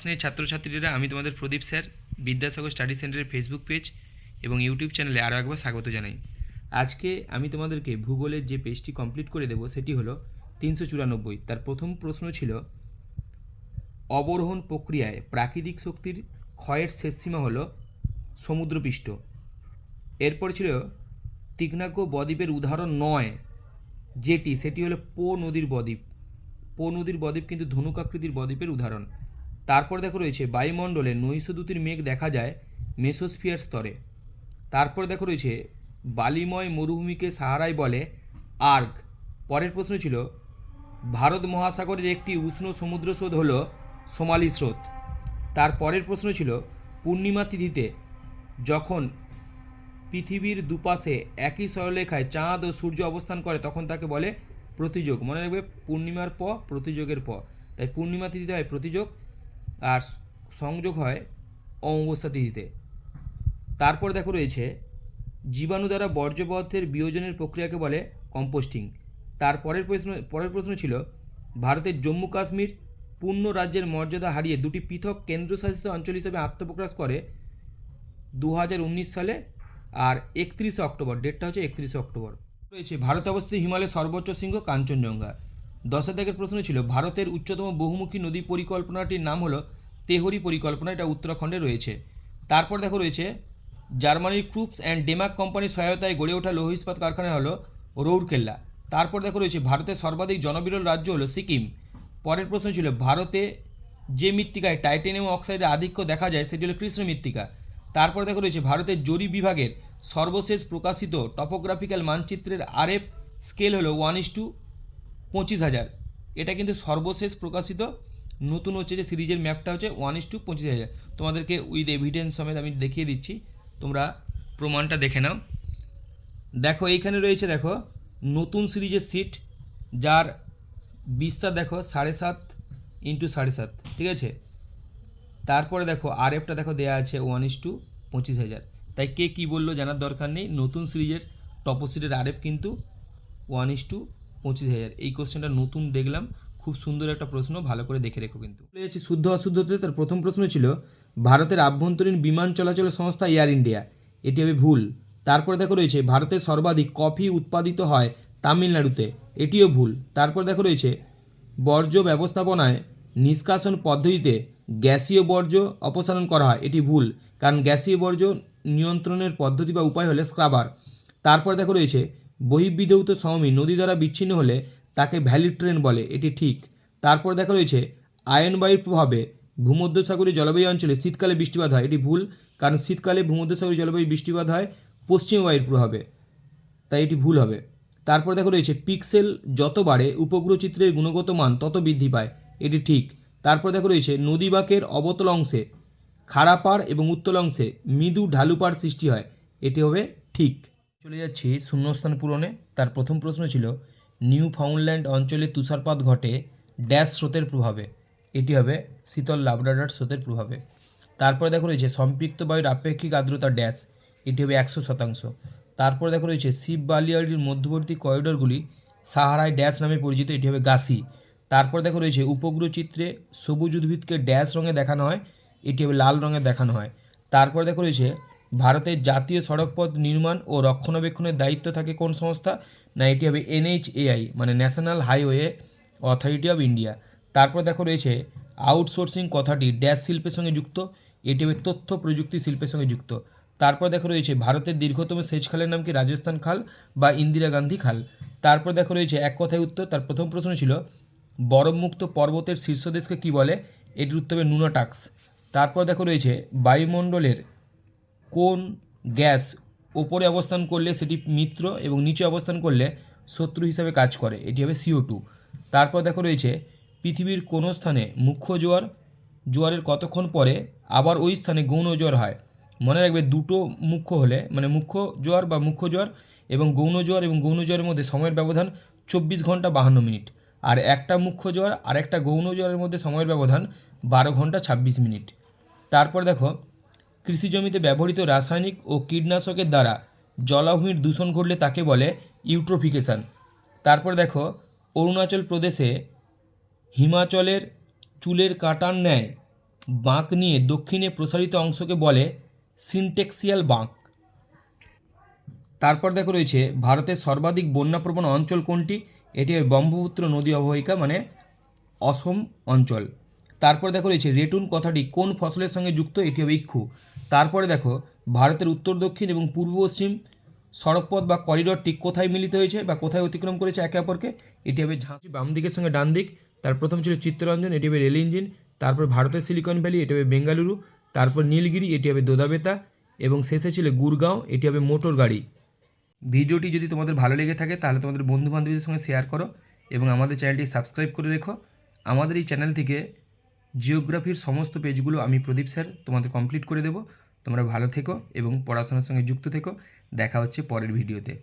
শ্রেণির ছাত্রছাত্রীরা, আমি তোমাদের প্রদীপ স্যার, বিদ্যাসাগর স্টাডি সেন্টারের ফেসবুক পেজ এবং ইউটিউব চ্যানেলে আরও একবার স্বাগত জানাই। আজকে আমি তোমাদেরকে ভূগোলের যে পেজটি কমপ্লিট করে দেবো, সেটি হলো তিনশো চুরানব্বই। তার প্রথম প্রশ্ন ছিল, অবরোহণ প্রক্রিয়ায় প্রাকৃতিক শক্তির ক্ষয়ের শেষ সীমা হলো সমুদ্রপৃষ্ঠ। এরপর ছিল তীক্ষ্ণাজ্ঞ বদ্বীপের উদাহরণ নয়, যেটি, সেটি হলো পো নদীর বদ্বীপ। পো নদীর বদ্বীপ কিন্তু ধনুকাকৃতির বদ্বীপের উদাহরণ। তারপর দেখো রয়েছে বায়ুমণ্ডলে নৈশদূতির মেঘ দেখা যায় মেসোস্ফিয়ার স্তরে। তারপর দেখো রয়েছে বালিময় মরুভূমিকে সাহারাই বলে আর্ক পরের প্রশ্ন ছিল, ভারত মহাসাগরের একটি উষ্ণ সমুদ্র স্রোত হল সোমালি স্রোত। তার পরের প্রশ্ন ছিল, পূর্ণিমা তিথিতে যখন পৃথিবীর দুপাশে একই সরলরেখায় চাঁদ ও সূর্য অবস্থান করে, তখন তাকে বলে প্রতিযোগ। মনে রাখবে, পূর্ণিমার প প্রতিযোগের প তাই পূর্ণিমা তিথিতে হয় প্রতিযোগ আর সংযোগ হয় অমাবস্যা তিথিতে। তারপর দেখো রয়েছে, জীবাণু দ্বারা বর্জ্য পদার্থের বিয়োজনের প্রক্রিয়াকে বলে কম্পোস্টিং। তার পরের প্রশ্ন পরের প্রশ্ন ছিল, ভারতের জম্মু কাশ্মীর পূর্ণ রাজ্যের মর্যাদা হারিয়ে দুটি পৃথক কেন্দ্রশাসিত অঞ্চল হিসেবে আত্মপ্রকাশ করে দু হাজার উনিশ সালে আর একত্রিশে অক্টোবর, ডেটটা হচ্ছে একত্রিশে অক্টোবর। রয়েছে, ভারতে অবস্থিত হিমালয়ের সর্বোচ্চ শৃঙ্গ কাঞ্চনজঙ্ঘা। দশ দাগের প্রশ্ন ছিল, ভারতের উচ্চতম বহুমুখী নদী পরিকল্পনাটির নাম হলো তেহরি পরিকল্পনা, এটা উত্তরাখণ্ডে রয়েছে। তারপর দেখো রয়েছে, জার্মানির ক্রুপস অ্যান্ড ডেমাক কোম্পানির সহায়তায় গড়ে ওঠা লৌহ ইস্পাত কারখানা হলো রৌরকেল্লা। তারপর দেখো রয়েছে, ভারতের সর্বাধিক জনবিরল রাজ্য হলো সিকিম। পরের প্রশ্ন ছিল, ভারতে যে মৃত্তিকায় টাইটেনিয়াম অক্সাইডের আধিক্য দেখা যায়, সেটি হলো কৃষ্ণ মৃত্তিকা। তারপর দেখো রয়েছে, ভারতের জরি বিভাগের সর্বশেষ প্রকাশিত টপোগ্রাফিক্যাল মানচিত্রের আরএফ স্কেল হলো ওয়ান ইস টু পঁচিশ হাজার। এটা কিন্তু সর্বশেষ প্রকাশিত। নতুন হচ্ছে যে সিরিজের ম্যাপটা হচ্ছে ওয়ান ইস টু পঁচিশ হাজার। তোমাদেরকে উইথ এভিডেন্স সমেত আমি দেখিয়ে দিচ্ছি। তোমরা প্রমাণটা দেখে নাও। দেখো, এইখানে রয়েছে, দেখো, নতুন সিরিজের সিট যার বিস্তার, দেখো, সাড়ে সাত ইন্টু সাড়ে সাত, ঠিক আছে? তারপরে দেখো আর এফটা দেখো দেওয়া আছে ওয়ান ইস টু পঁচিশ হাজার। তাই কে কী বলল জানার দরকার নেই। নতুন সিরিজের টপোসিটের আর এফ কিন্তু ওয়ান ইস টু পঁচিশ হাজার। এই কোশ্চেনটা নতুন দেখলাম। খুব সুন্দর একটা প্রশ্ন, ভালো করে দেখে রেখো কিন্তু। চলে যাচ্ছি শুদ্ধ অশুদ্ধতে। তার প্রথম প্রশ্ন ছিল, ভারতের আভ্যন্তরীণ বিমান চলাচল সংস্থা এয়ার ইন্ডিয়া এটি হবে ভুল। তারপরে দেখো রয়েছে, ভারতের সর্বাধিক কফি উৎপাদিত হয় তামিলনাড়ুতে। এটিও ভুল। তারপর দেখো রয়েছে, বর্জ্য ব্যবস্থাপনায় নিষ্কাশন পদ্ধতিতে গ্যাসীয় বর্জ্য অপসারণ করা হয়। এটি ভুল, কারণ গ্যাসীয় বর্জ্য নিয়ন্ত্রণের পদ্ধতি বা উপায় হলে স্ক্রাবার তারপর দেখো রয়েছে বহির্বিধৌত সমী নদী দ্বারা বিচ্ছিন্ন হলে তাকে ভ্যালি ট্রেন বলে, এটি ঠিক। তারপর দেখা রয়েছে, আয়নবায়ুর প্রভাবে ভূমধ্যসাগরীয় জলবায়ু অঞ্চলে শীতকালে বৃষ্টিপাত হয়। এটি ভুল, কারণ শীতকালে ভূমধ্যসাগরীয় জলবায়ু বৃষ্টিপাত হয় পশ্চিম বায়ুর প্রভাবে, তাই এটি ভুল হবে। তারপর দেখো রয়েছে, পিক্সেল যত বাড়ে উপগ্রহ চিত্রের গুণগত মান তত বৃদ্ধি পায়, এটি ঠিক। তারপর দেখো রয়েছে, নদী বাঁকের অবতল অংশে খাড়া পাড় এবং উত্তল অংশে মৃদু ঢালু পাড় সৃষ্টি হয়, এটি হবে ঠিক। চলে যাচ্ছি শূন্যস্থান পূরণে। তার প্রথম প্রশ্ন ছিল নিউ ফাউন্ডল্যান্ড অঞ্চলে তুষারপাত ঘটে ড্যাশ স্রোতের প্রভাবে। এটি হবে শীতল লাবডাডার স্রোতের প্রভাবে। তারপরে দেখো রয়েছে সম্পৃক্ত বায়ুর আপেক্ষিক আর্দ্রতা ড্যাশ, এটি হবে একশো শতাংশ। তারপরে দেখো রয়েছে শিব বালিয়াড়ির মধ্যবর্তী করিডোরগুলি, সাহারায় ড্যাশ নামে পরিচিত, এটি হবে গাসি। তারপর দেখো রয়েছে উপগ্রহ চিত্রে সবুজ উদ্ভিদকে ড্যাশ রঙে দেখানো হয়, এটি হবে লাল রঙে দেখানো হয়। তারপর দেখো রয়েছে ভারতের জাতীয় সড়কপথ নির্মাণ ও রক্ষণাবেক্ষণের দায়িত্ব থাকে কোন সংস্থা? না, এটি হবে এনএইচএআই মানে national highway authority of India তারপর দেখো রয়েছে আউটসোর্সিং কথাটি ড্যাশ শিল্পের সঙ্গে যুক্ত, এটি হবে তথ্য প্রযুক্তি শিল্পের সঙ্গে যুক্ত। তারপর দেখো রয়েছে, ভারতের দীর্ঘতম সেচ খালের নাম কি? রাজস্থান খাল বা ইন্দিরা গান্ধী খাল। তারপর দেখো রয়েছে, এক কথায় উত্তর, তার প্রথম প্রশ্ন ছিল, বরফমুক্ত পর্বতের শীর্ষদেশকে কি বলে? এটির উত্তর হবে নুনাটাক্স তারপর দেখো রয়েছে, বায়ুমণ্ডলের কোন গ্যাস ওপরে অবস্থান করলে সেটি মিত্র এবং নিচে অবস্থান করলে শত্রু হিসাবে কাজ করে? এটি হবে সিও টু তারপর দেখো রয়েছে, পৃথিবীর কোনো স্থানে মুখ্য জোয়ার, জোয়ারের কতক্ষণ পরে আবার ওই স্থানে গৌণ জোয়ার হয়? মনে রাখবে দুটো মুখ্য হলে মানে মুখ্য জোয়ার বা মুখ্য জোয়ার এবং গৌণ জোয়ার এবং গৌণ জোয়ারের মধ্যে সময়ের ব্যবধান চব্বিশ ঘণ্টা বাহান্ন মিনিট। আর একটা মুখ্য জোয়ার আর একটা গৌণ জোয়ারের মধ্যে সময়ের ব্যবধান বারো ঘণ্টা ছাব্বিশ মিনিট। তারপর দেখো কৃষি জমিতে ব্যবহৃত রাসায়নিক ও কীটনাশকের দ্বারা জলাভূমির দূষণ ঘটলে তাকে বলে ইউট্রোফিকেশান। তারপর দেখো, অরুণাচল প্রদেশে হিমাচলের চুলের কাঁটার ন্যায় বাঁক নিয়ে দক্ষিণে প্রসারিত অংশকে বলে সিনটেক্সিয়াল বাঁক। তারপর দেখো রয়েছে, ভারতের সর্বাধিক বন্যাপ্রবণ অঞ্চল কোনটি? এটি ব্রহ্মপুত্র নদী অববাহিকা মানে অসম অঞ্চল। তারপরে দেখো রয়েছে রেটুন কথাটি, কোন ফসলের সঙ্গে যুক্ত? এটি হবে ইক্ষু। তারপরে দেখো, ভারতের উত্তর, দক্ষিণ এবং পূর্ব পশ্চিম সড়কপথ বা করিডরটি কোথায় মিলিত হয়েছে বা কোথায় অতিক্রম করেছে একে অপরকে? এটি হবে ঝাঁসি বাম দিকের সঙ্গে ডান দিক, তার প্রথম ছিল চিত্তরঞ্জন, এটি হবে রেল ইঞ্জিন, তারপর ভারতের সিলিকন ভ্যালি, এটি হবে বেঙ্গালুরু, তারপর নীলগিরি, এটি হবে দোদাবেতা, এবং শেষে ছিল গুরগাঁও, এটি হবে মোটর গাড়ি। ভিডিওটি যদি তোমাদের ভালো লেগে থাকে, তাহলে তোমাদের বন্ধু বান্ধবীদের সঙ্গে শেয়ার করো এবং আমাদের চ্যানেলটি সাবস্ক্রাইব করে রেখো। আমাদের এই চ্যানেল থেকে জিওগ্রাফির সমস্ত পেজগুলো আমি প্রদীপ স্যার তোমাদের কমপ্লিট করে দেবো। তোমরা ভালো থেকো এবং পড়াশোনার সঙ্গে যুক্ত থেকো। দেখা হচ্ছে পরের ভিডিওতে।